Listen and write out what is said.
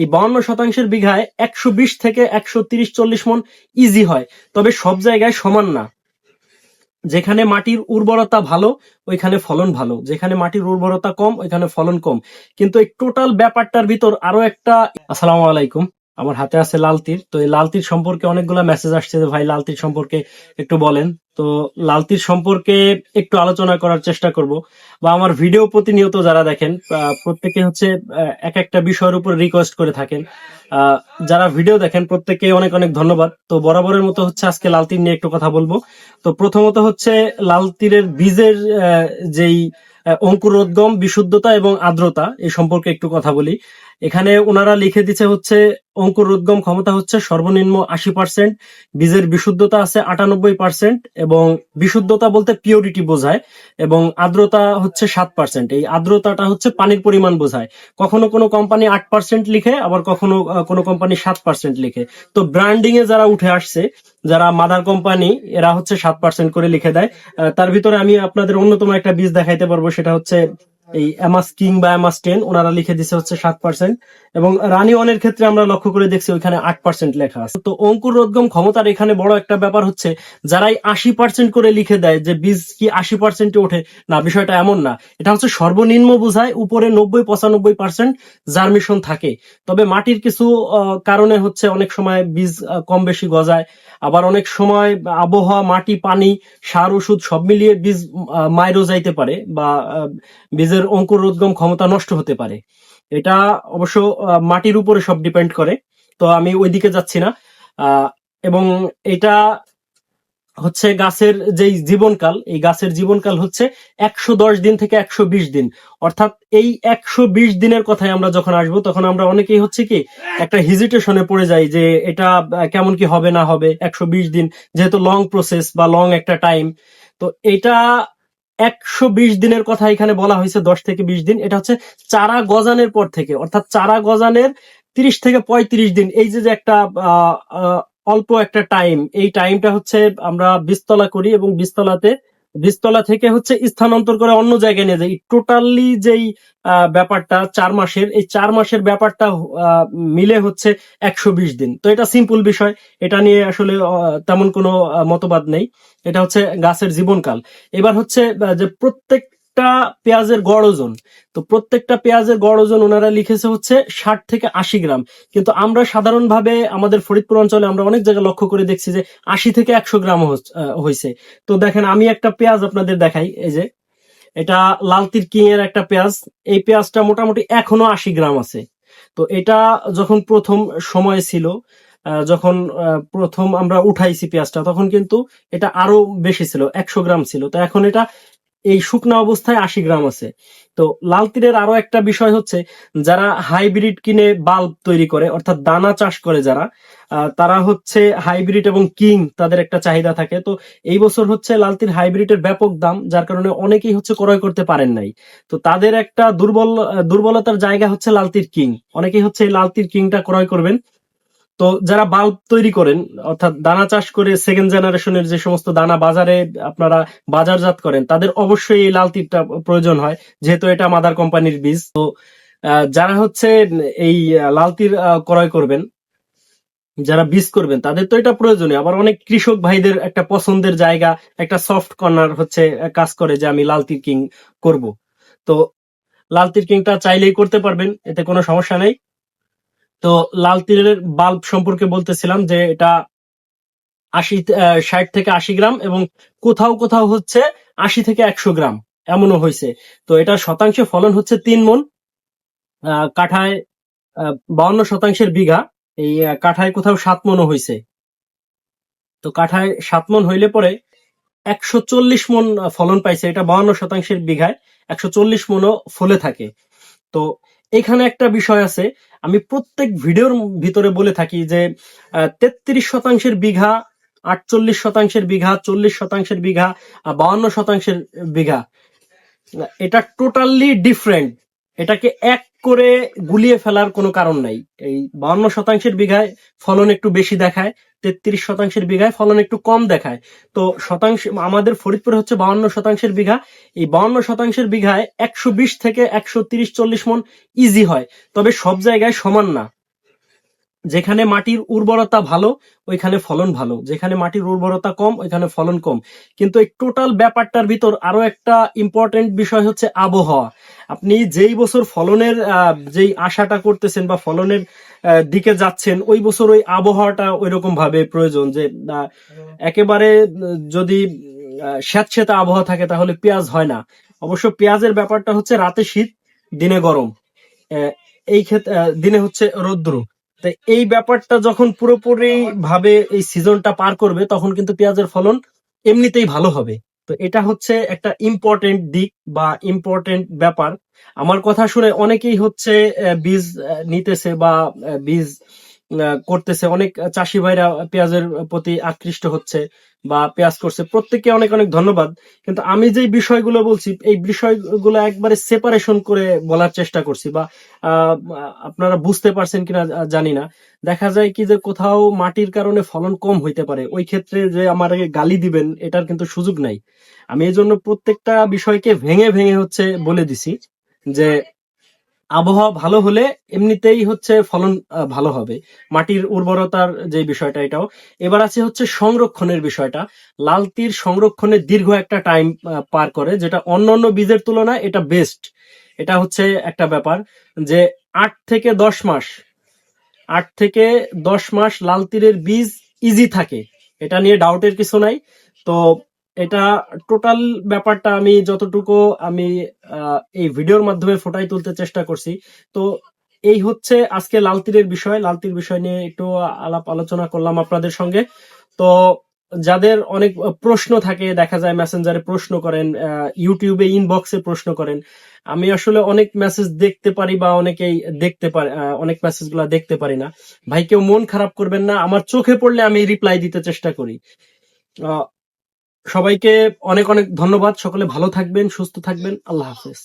এই বাউন্ন শতাংশের বিঘায় একশো বিশ থেকে একশো তিরিশ চল্লিশ মন ইজি হয়। তবে সব জায়গায় সমান না। যেখানে মাটির উর্বরতা ভালো, ওইখানে ফলন ভালো। যেখানে মাটির উর্বরতা কম, ওইখানে ফলন কম। কিন্তু এই টোটাল ব্যাপারটার ভিতর আরও একটা আসসালামু আলাইকুম। আমার হাতে আছে লাল তীর তো এই লাল তীর সম্পর্কে অনেকগুলো মেসেজ আসছে যে, ভাই লাল তীর সম্পর্কে একটু বলেন। তো লাল তীর সম্পর্কে একটু আলোচনা করার চেষ্টা করব। বা আমার ভিডিও প্রতিনিয়ত যারা দেখেন প্রত্যেকে হচ্ছে এক একটা বিষয়ের উপর রিকোয়েস্ট করে থাকেন। যারা ভিডিও দেখেন প্রত্যেককে অনেক অনেক ধন্যবাদ। তো বরাবরের মতো হচ্ছে আজকে লাল তীর নিয়ে একটু কথা বলব। তো প্রথমত হচ্ছে লাল তীরের বীজের যেই অঙ্কুরোদ্গম, বিশুদ্ধতা এবং আর্দ্রতা, এই সম্পর্কে একটু কথা বলি। এখানে ওনারা লিখে দিচ্ছে হচ্ছে, অঙ্কুর অঙ্কুরোদ্গম ক্ষমতা হচ্ছে সর্বনিম্ন আশি পার্সেন্ট বীজের বিশুদ্ধতা আছে আটানব্বই পার্সেন্ট এবং বিশুদ্ধতা বলতে পিওরিটি বোঝায় এবং আর্দ্রতা হচ্ছে সাত পার্সেন্ট এই আর্দ্রতাটা হচ্ছে পানির পরিমাণ বোঝায়। কখনো কোনো কোম্পানি আট পার্সেন্ট লিখে, আবার কখনো কোনো কোম্পানি সাত পার্সেন্ট লিখে। তো ব্র্যান্ডিং এ যারা উঠে আসছে, যারা মাদার কোম্পানি এরা হচ্ছে সাত পার্সেন্ট করে লিখে দেয়। তার ভিতরে আমি আপনাদের অন্যতম একটা বীজ দেখাইতে পারব, সেটা হচ্ছে এই অ্যামাস কিং বা অ্যামাস টেন ওনারা লিখে দিছে হচ্ছে সাত পার্সেন্ট এবং রানী ওয়ানের ক্ষেত্রে আমরা লক্ষ্য করে দেখছি ওইখানে আট পার্সেন্ট লেখা আছে। তো অঙ্কুর রোদগম ক্ষমতার এখানে বড় একটা ব্যাপার হচ্ছে যারাই আশি পার্সেন্ট করে লিখে দেয় যে বীজ কি আশি পার্সেন্টে ওঠে না বিষয়টা এমন না। এটা হচ্ছে সর্বনিম্ন বোঝায় উপরে নব্বই পঁচানব্বই পার্সেন্ট জার্মিশন থাকে। তবে মাটির কিছু কারণে হচ্ছে অনেক সময় বীজ কম বেশি গজায়। আবার অনেক সময় আবহাওয়া মাটি পানি সার ওষুধ সব মিলিয়ে বীজ আহ, মাইরও যাইতে পারে বা বীজের অঙ্কুর রোদগম ক্ষমতা নষ্ট হতে পারে। এটা অবশ্য মাটির উপরে সব ডিপেন্ড করে। তো আমি ওইদিকে যাচ্ছি না। এবং এটা হচ্ছে গাছের যেই জীবনকাল, এই গাছের জীবনকাল হচ্ছে একশো দশ দিন থেকে একশো বিশ দিন। অর্থাৎ এই একশো বিশ দিনের কথায় আমরা যখন আসব, তখন আমরা অনেকেই হচ্ছে কি, একটা হিজিটেশনে পড়ে যাই যে এটা কেমন কি হবে না হবে, একশো বিশ দিন, যেহেতু লং প্রসেস বা লং একটা টাইম তো এটা একশো বিশ দিনের কথা এখানে বলা হয়েছে, দশ থেকে বিশ দিন। এটা হচ্ছে চারা গজানের পর থেকে, অর্থাৎ চারা গজানের তিরিশ থেকে পঁয়ত্রিশ দিন। এই যে একটা অল্প একটা টাইম এই টাইমটা হচ্ছে আমরা বিস্তলা করি এবং বীজতলাতে বীজতলা থেকে হচ্ছে স্থানান্তর করে অন্য জায়গায় নিয়ে যায়। টোটালি যেই ব্যাপারটা, চার মাসের, এই চার মাসের ব্যাপারটা মিলে হচ্ছে একশো বিশ দিন। তো এটা সিম্পল বিষয়। এটা নিয়ে আসলে তেমন কোনো মতবাদ নেই। এটা হচ্ছে গাছের জীবনকাল। এবার হচ্ছে যে যে প্রত্যেকটা পেঁয়াজের গড় ওজন। তো প্রত্যেকটা পেঁয়াজের গড় ওজন ওনারা লিখেছে হচ্ছে ষাট থেকে আশি গ্রাম। কিন্তু আমরা সাধারণভাবে আমাদের ফরিদপুর অঞ্চলে আমরা অনেক জায়গায় লক্ষ্য করে দেখছি যে আশি থেকে একশো গ্রাম হয়েছে তো দেখেন, আমি একটা পেঁয়াজ আপনাদের দেখাই, এই যে। এটা লালতির কিং এর একটা পেঁয়াজ। এই পেঁয়াজটা মোটামুটি এখনও আশি গ্রাম আছে। তো এটা যখন প্রথম সময় ছিল যখন প্রথম আমরা উঠাইছি পেঁয়াজটা, তখন কিন্তু এটা আরও বেশি ছিল, একশো গ্রাম ছিল। তো এখন এটা এই শুকনা অবস্থায় আশি গ্রাম আছে। তো লাল তীরের আরও একটা বিষয় হচ্ছে, যারা হাইব্রিড কিনে বাল্ব তৈরি করে, অর্থাৎ দানা চাষ করে যারা তারা হচ্ছে হাইব্রিড এবং কিং তাদের একটা চাহিদা থাকে। তো এই বছর হচ্ছে লাল লালতির হাইব্রিডের ব্যাপক দাম, যার কারণে অনেকেই হচ্ছে ক্রয় করতে পারেন নাই। তো তাদের একটা দুর্বল, দুর্বলতার জায়গা হচ্ছে লালতির কিং। অনেকেই হচ্ছে এই লালতির কিংটা ক্রয় করবেন। তো যারা বাল্ব তৈরি করেন, অর্থাৎ দানা চাষ করে সেকেন্ড জেনারেশনের যে সমস্ত দানা বাজারে আপনারা বাজারজাত করেন, তাদের অবশ্যই এই লাল তীরটা প্রয়োজন হয়, যেহেতু এটা মাদার কোম্পানির বীজ। তো যারা হচ্ছে এই লাল তীর ক্রয় করবেন, যারা বীজ করবেন, তাদের তো এটা প্রয়োজনীয়। আবার অনেক কৃষক ভাইদের একটা পছন্দের জায়গা, একটা সফট কর্নার হচ্ছে কাজ করে যে আমি লাল তীর কিং করব। তো, লাল তীর কিংটা চাইলেই করতে পারবেন, এতে কোনো সমস্যা নেই। তো লাল তিলের বাল্ব সম্পর্কে বলতেছিলাম যে এটা আশি ষাট থেকে আশি গ্রাম এবং কোথাও কোথাও হচ্ছে আশি থেকে একশো গ্রাম। এমনও হয়েছে। তো এটা শতাংশে ফলন হচ্ছে তিন মন কাঠায় বাউন্ন শতাংশের বিঘা। এই কাঠায় কোথাও সাত মনও হয়েছে। তো কাঠায় সাত মন হইলে পরে একশো চল্লিশ মন ফলন পাইছে। এটা বাউন্ন শতাংশের বিঘায় একশো চল্লিশ মনও ফলে থাকে। তো এখানে একটা বিষয় আছে আমি প্রত্যেক ভিডিওর ভিতরে বলে থাকি যে তেত্রিশ শতাংশের বিঘা, আটচল্লিশ শতাংশের বিঘা, চল্লিশ শতাংশের বিঘা বাউন্ন শতাংশের বিঘা। এটা টোটালি ডিফারেন্ট এটাকে এক করে গুলিয়ে ফেলার কোনো কারণ নাই। এই বাউন্ন শতাংশের বিঘায় ফলন একটু বেশি দেখায়, তেত্রিশ শতাংশের বিঘায় ফলন একটু কম দেখায়। তো শতাংশ, আমাদের ফরিদপুর হচ্ছে বাউন্ন শতাংশের বিঘা। এই বাউন্ন শতাংশের বিঘায় একশো বিশ থেকে একশো তিরিশ চল্লিশ মন ইজি হয়। তবে সব জায়গায় সমান না। যেখানে মাটির উর্বরতা ভালো, ওইখানে ফলন ভালো। যেখানে মাটির উর্বরতা কম, ওইখানে ফলন কম। কিন্তু এই টোটাল ব্যাপারটার ভিতর আরও একটা ইম্পর্টেন্ট বিষয় হচ্ছে আবহাওয়া। আপনি যেই বছর ফলনের যেই আশাটা করতেছেন বা ফলনের দিকে যাচ্ছেন, ওই বছর ওই আবহাওয়াটা ওই রকম ভাবে প্রয়োজন যে একেবারে যদি স্যাঁতস্যাঁতে আবহাওয়া থাকে তাহলে পেঁয়াজ হয় না। অবশ্য পেঁয়াজের ব্যাপারটা হচ্ছে রাতে শীত, দিনে গরম। এই ক্ষেত্রে দিনে হচ্ছে রৌদ্র। তো এই ব্যাপারটা যখন পুরোপুরি ভাবে এই সিজনটা পার করবে, তখন কিন্তু পেঁয়াজের ফলন এমনিতেই ভালো হবে। তো এটা হচ্ছে একটা ইম্পর্টেন্ট দিক বা ইম্পর্টেন্ট ব্যাপার। আমার কথা শুনে অনেকেই হচ্ছে বীজ নিতেছে বা বীজ করতেছে। অনেক চাষি ভাইরা পেঁয়াজের প্রতি আকৃষ্ট হচ্ছে বা পেঁয়াজ করছে। প্রত্যেককে অনেক অনেক ধন্যবাদ। কিন্তু আমি যেই বিষয়গুলো বলছি, এই বিষয়গুলো একবারে সেপারেশন করে বলার চেষ্টা করছি বা আপনারা বুঝতে পারছেন কিনা জানি না। দেখা যায় কি যে কোথাও মাটির কারণে ফলন কম হইতে পারে। ওই ক্ষেত্রে যে আমার গালি দিবেন, এটার কিন্তু সুযোগ নাই। আমি এই জন্য প্রত্যেকটা বিষয়কে ভেঙে ভেঙে হচ্ছে বলে দিছি যে আবহাওয়া ভালো হলে এমনিতেই হচ্ছে ফলন ভালো হবে। মাটির উর্বরতার যে বিষয়টা এটাও। এবার আছে হচ্ছে সংরক্ষণের বিষয়টা। লাল তীর সংরক্ষণে দীর্ঘ একটা টাইম পার করে, যেটা অন্য অন্য বীজের তুলনায় এটা বেস্ট এটা হচ্ছে একটা ব্যাপার যে আট থেকে দশ মাস, আট থেকে দশ মাস লাল তীরের বীজ ইজি থাকে। এটা নিয়ে ডাউটের কিছু নাই। তো এটা টোটাল ব্যাপারটা আমি যতটুকু আমি এই ভিডিওর মাধ্যমে ফোটাই তুলতে চেষ্টা করছি। তো এই হচ্ছে আজকে লাল তীরের বিষয়। লাল তীর বিষয় নিয়ে একটু আলাপ আলোচনা করলাম আপনাদের সঙ্গে। তো যাদের অনেক প্রশ্ন থাকে, দেখা যায় মেসেঞ্জারে প্রশ্ন করেন ইউটিউবে ইনবক্সে প্রশ্ন করেন, আমি আসলে অনেক মেসেজ দেখতে পারি বা অনেকেই দেখতে পারি অনেক মেসেজগুলা দেখতে পারি না। ভাই, কেউ মন খারাপ করবেন না, আমার চোখে পড়লে আমি রিপ্লাই দিতে চেষ্টা করি। সবাইকে অনেক অনেক ধন্যবাদ। সকলে ভালো থাকবেন সুস্থ থাকবেন। আল্লাহ হাফেজ।